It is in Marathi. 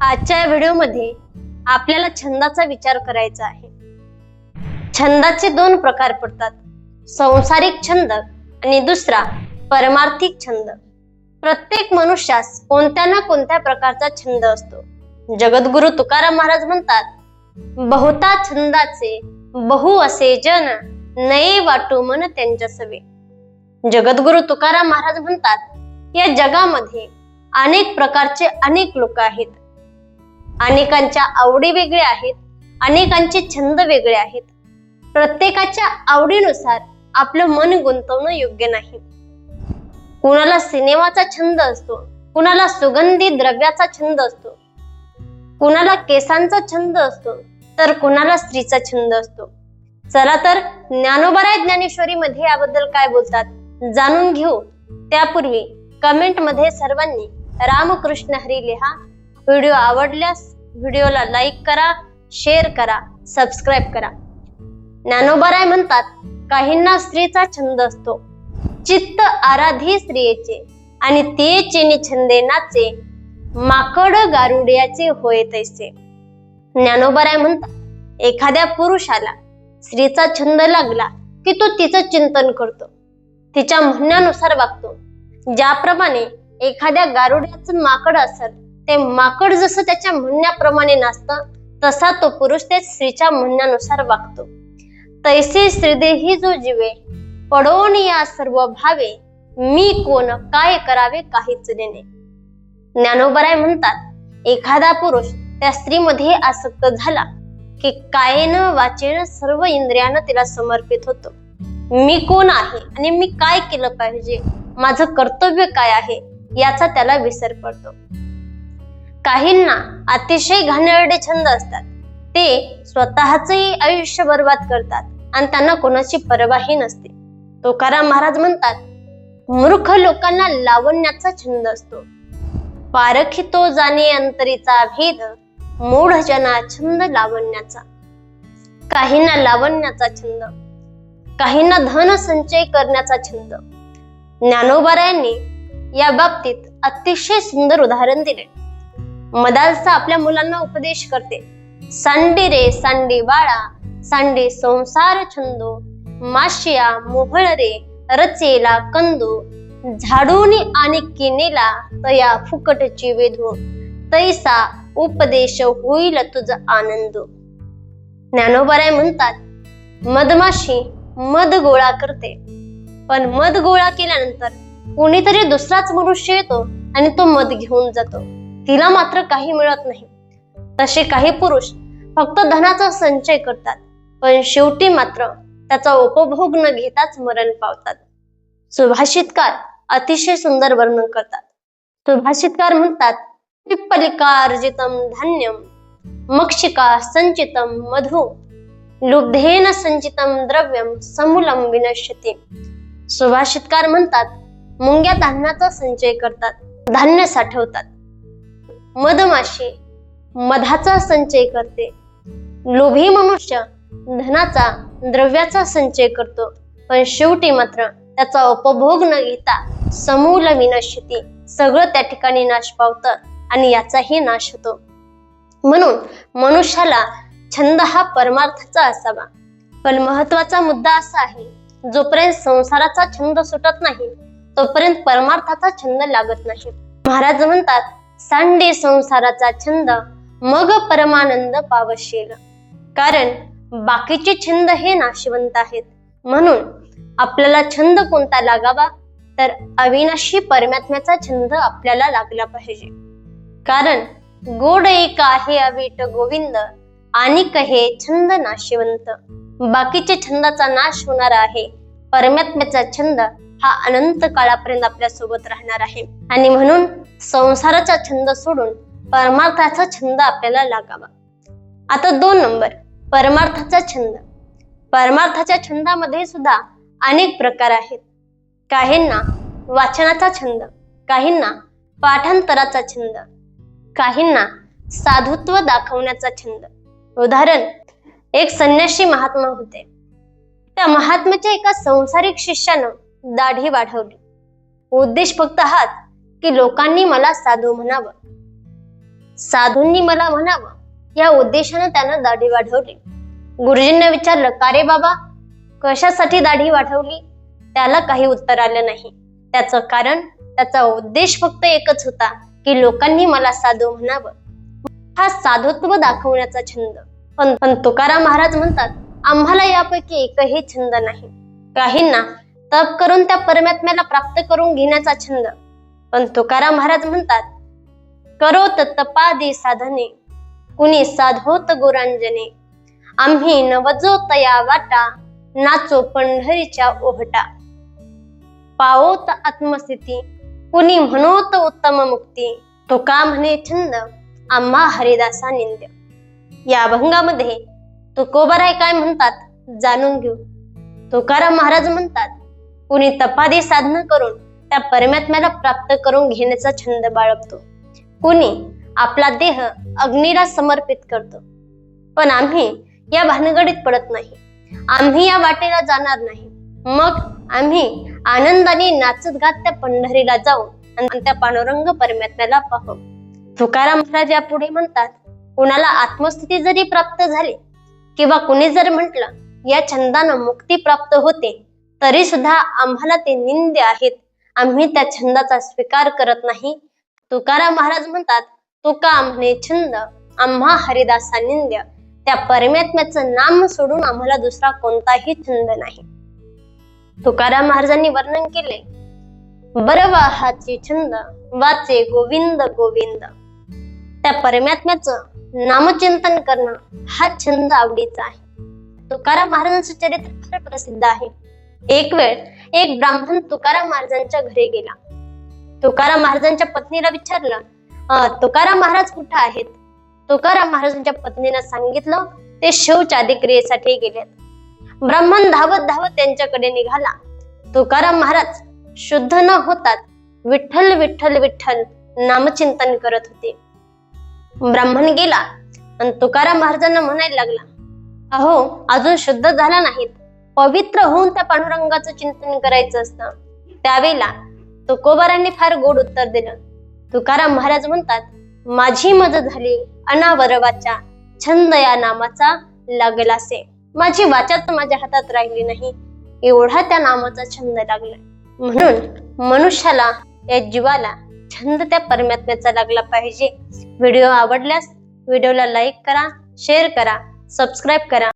आजच्या व्हिडिओमध्ये आपल्याला छंदाचा विचार करायचा आहे. छंदाचे दोन प्रकार पडतात. संसारिक छंद आणि दुसरा परमार्थिक छंद. प्रत्येक मनुष्यास कोणत्या ना कोणत्या प्रकारचा छंद असतो. जगद्गुरु तुकाराम महाराज म्हणतात बहुता छंदाचे बहु असे जन नये वाटू मन त्यांच्या सवे. जगद्गुरु तुकाराम महाराज म्हणतात या जगामध्ये अनेक प्रकारचे अनेक लोक आहेत. अनेकांच्या आवडी वेगळ्या आहेत अनेकांचे छंद वेगळे आहेत. प्रत्येकाच्या आवडीनुसार आपलं मन गुंतवणं योग्य नाही. कुणाला सिनेमाचा छंद असतो कुणाला सुगंधी द्रव्याचा छंद असतो कुणाला केसांचा छंद असतो तर कुणाला स्त्रीचा छंद असतो. चला तर ज्ञानोबराय ज्ञानेश्वरी मध्ये याबद्दल काय बोलतात जाणून घेऊ. त्यापूर्वी कमेंटमध्ये सर्वांनी रामकृष्ण हरी लिहा व्हिडिओ आवडल्यास व्हिडिओला लाईक करा शेअर करा सबस्क्राईब करा. ज्ञानोबराय म्हणतात काहींना स्त्रीचा छंद असतो. चित्त आराधी स्त्रियेचे आणि ते चिनी छंदे नाचे माकड गारुड्याचे होय तैसे. ज्ञानोबराय म्हणतात एखाद्या पुरुषाला स्त्रीचा छंद लागला की तो तिचं चिंतन करतो. तिच्या म्हणण्यानुसार वागतो. ज्याप्रमाणे एखाद्या गारुड्याचं माकड असेल ते माकड जसं त्याच्या म्हणण्याप्रमाणे नाचतं तसा तो पुरुष त्या स्त्रीच्या म्हणण्यानुसार वागतो. तैसे श्रीदेही जो जीवे पडोन या सर्व भावे मी कोण काय करावे काहीच नेणे ज्ञानोबराय म्हणतात एखादा पुरुष त्या स्त्रीमध्ये आसक्त झाला की कायेन वाचेन सर्व इंद्रियानं तिला समर्पित होतो. मी कोण आहे आणि मी काय केलं पाहिजे? माझं कर्तव्य काय आहे? याचा त्याला विसर पडतो. काहींना अतिशय घाणेरडे छंद असतात. ते स्वतःचही आयुष्य बर्बाद करतात आणि त्यांना कोणाची परवाही नसते. तुकाराम महाराज म्हणतात मूर्ख लोकांना लावण्याचा छंद असतो. पारखितो जाणे अंतरीचा भेद मूढ जना छंद लावण्याचा. काहींना लावण्याचा छंद काहींना धन संचय करण्याचा छंद. ज्ञानोबारायांनी या बाबतीत अतिशय सुंदर उदाहरण दिले. मदालसा आपल्या मुलांना उपदेश करते. सांडी रे सांडी बाळा सांडी संसार छंदो. माशिया मोहळ रे रचेला कंदो. झाडूनी आणि किनेला तया फुकटची वेधू. तैसा उपदेश होईल तुझा आनंद. ज्ञानोबराय म्हणतात मधमाशी मध गोळा करते. पण मध गोळा केल्यानंतर कोणीतरी दुसराच मनुष्य येतो आणि तो मध घेऊन जातो. तिला मात्र काही मिळत नाही. तसे काही पुरुष फक्त धनाचा संचय करतात पण शेवटी मात्र त्याचा उपभोग न घेताच मरण पावतात. सुभाषितकार अतिशय सुंदर वर्णन करतात. सुभाषितकार म्हणतात पिप्पलिकार्जितम धान्यम मक्षिका संचितम मधु लुब्धेन संचितम द्रव्यम समूलम विनश्यते. सुभाषितकार म्हणतात मुंग्या धान्याचा संचय करतात धान्य साठवतात. मधमाशी मधाचा संचय करते. लोभी मनुष्य धनाचा द्रव्याचा संचय करतो. पण शेवटी मात्र त्याचा उपभोग न घेता समूल विनश्यती सगळं त्या ठिकाणी नाश पावतं आणि याचाही नाश होतो. म्हणून मनुष्याला छंद हा परमार्थाचा असावा. पण महत्त्वाचा मुद्दा असा आहे जोपर्यंत संसाराचा छंद सुटत नाही तोपर्यंत परमार्थाचा छंद लागत नाही. महाराज म्हणतात सांडे संसाराचा छंद मग परमानंद पावशेल. कारण बाकीचे छंद हे नाशिवंत आहेत. म्हणून आपल्याला छंद कोणता लागावा तर अविनाशी परमात्म्याचा छंद आपल्याला लागला पाहिजे. कारण गोड एक आहे अवीट गोविंद आणि कहे छंद नाशिवंत. बाकीचे छंदाचा नाश होणार आहे परमात्म्याचा छंद हा अनंत काळापर्यंत आपल्यासोबत राहणार आहे. आणि म्हणून संसाराचा छंद सोडून परमार्थाचा छंद आपल्याला लागावा. आता दोन नंबर परमार्थाचा छंद. परमार्थाच्या छंदामध्ये सुद्धा अनेक प्रकार आहेत. काहींना वाचनाचा छंद काहींना पाठांतराचा छंद काहींना साधुत्व दाखवण्याचा छंद. उदाहरण एक संन्याशी महात्मा होते. त्या महात्म्याच्या एका संसारिक शिष्यानं दाढी वाढवली. उद्देश फक्त हाच की लोकांनी मला साधू म्हणावं. साधूंनी मला म्हणावं. या उद्देशानं त्यानं दाढी वाढवली. गुरुजींना विचारलं का रे बाबा कशासाठी दाढी वाढवली? त्याला काही उत्तर आलं नाही. त्याचं कारण त्याचा उद्देश फक्त एकच होता की लोकांनी मला साधू म्हणावं. हा साधुत्व दाखवण्याचा छंद. पण पण तुकाराम महाराज म्हणतात आम्हाला यापैकी एकही छंद नाही. काहींना तप करून त्या परमात्म्याला प्राप्त करून घेण्याचा छंद. पण तुकाराम महाराज म्हणतात करोत तपादी साधने कुणी साधोत गुरांजने. आम्ही नवजो तया वाटा नाचो पंढरीच्या ओहटा. पावोत आत्मस्थिती कुणी म्हणोत उत्तम मुक्ती. तुका म्हणे छंद आम्हा हरिदासा निंद्य. या अभंगामध्ये तुकोबराय काय म्हणतात जाणून घेऊ. तुकाराम महाराज म्हणतात कुणी तपादी साधना करून त्या परमात्म्याला प्राप्त करून घेण्याचा छंद बाळगतो. कुणी आपला देह अग्नीला समर्पित करतो. पण आम्ही या भानगडीत पडत नाही. आम्ही या वाटेला जाणार नाही. मग आम्ही आनंदाने नाचत गात त्या पंढरीला जाऊ आणि त्या पांडुरंग परमात्म्याला पाहू. तुकाराम महाराज या पुढे म्हणतात कुणाला आत्मस्थिती जरी प्राप्त झाली किंवा कुणी जर म्हटलं या छंदानं मुक्ती प्राप्त होते तरी सुद्धा आम्हाला ते निंदे आहेत. आम्ही त्या छंदाचा स्वीकार करत नाही. तुकाराम महाराज म्हणतात तुका म्हणे छंद आम्हा हरिदासा निंद्य. त्या परमात्म्याचं नाम सोडून आम्हाला दुसरा कोणताही छंद नाही. तुकाराम महाराजांनी वर्णन केले बरवाहाचे छंद वाचे गोविंद गोविंद. त्या परमात्म्याचं नामचिंतन करणं हा छंद आवडीचा आहे. तुकाराम महाराजांचं चरित्र फार प्रसिद्ध आहे. एक वेळ एक ब्राह्मण तुकाराम महाराजांच्या घरी गेला. तुकाराम महाराजांच्या पत्नीला विचारलं तुकाराम महाराज कुठे आहेत? तुकाराम महाराजांच्या पत्नीनं सांगितलं ते शौचादी क्रियेसाठी गेलेत. ब्राह्मण धावत धावत त्यांच्याकडे निघाला. तुकाराम महाराज शुद्ध न होतात विठ्ठल विठ्ठल विठ्ठल नामचिंतन करत होते. ब्राह्मण गेला आणि तुकाराम महाराजांना म्हणायला लागला अहो अजून शुद्ध झाला नाहीत. पवित्र होऊन त्या पांडुरंगाचं चिंतन करायचं असतं. त्यावेळेला तुकोबारांनी फार गोड उत्तर दिलं. तुकाराम महाराज म्हणतात माझी मदत झाली अनावरवाच्या छंद या नामाचा लागलासे. माझी वाचाच माझ्या हातात राहिली नाही. एवढा त्या नामाचा छंद लागला. म्हणून मनुष्याला या जीवाला छंद त्या परमात्म्याचा लागला पाहिजे. व्हिडिओ आवडल्यास व्हिडिओला लाईक करा शेअर करा सबस्क्राईब करा.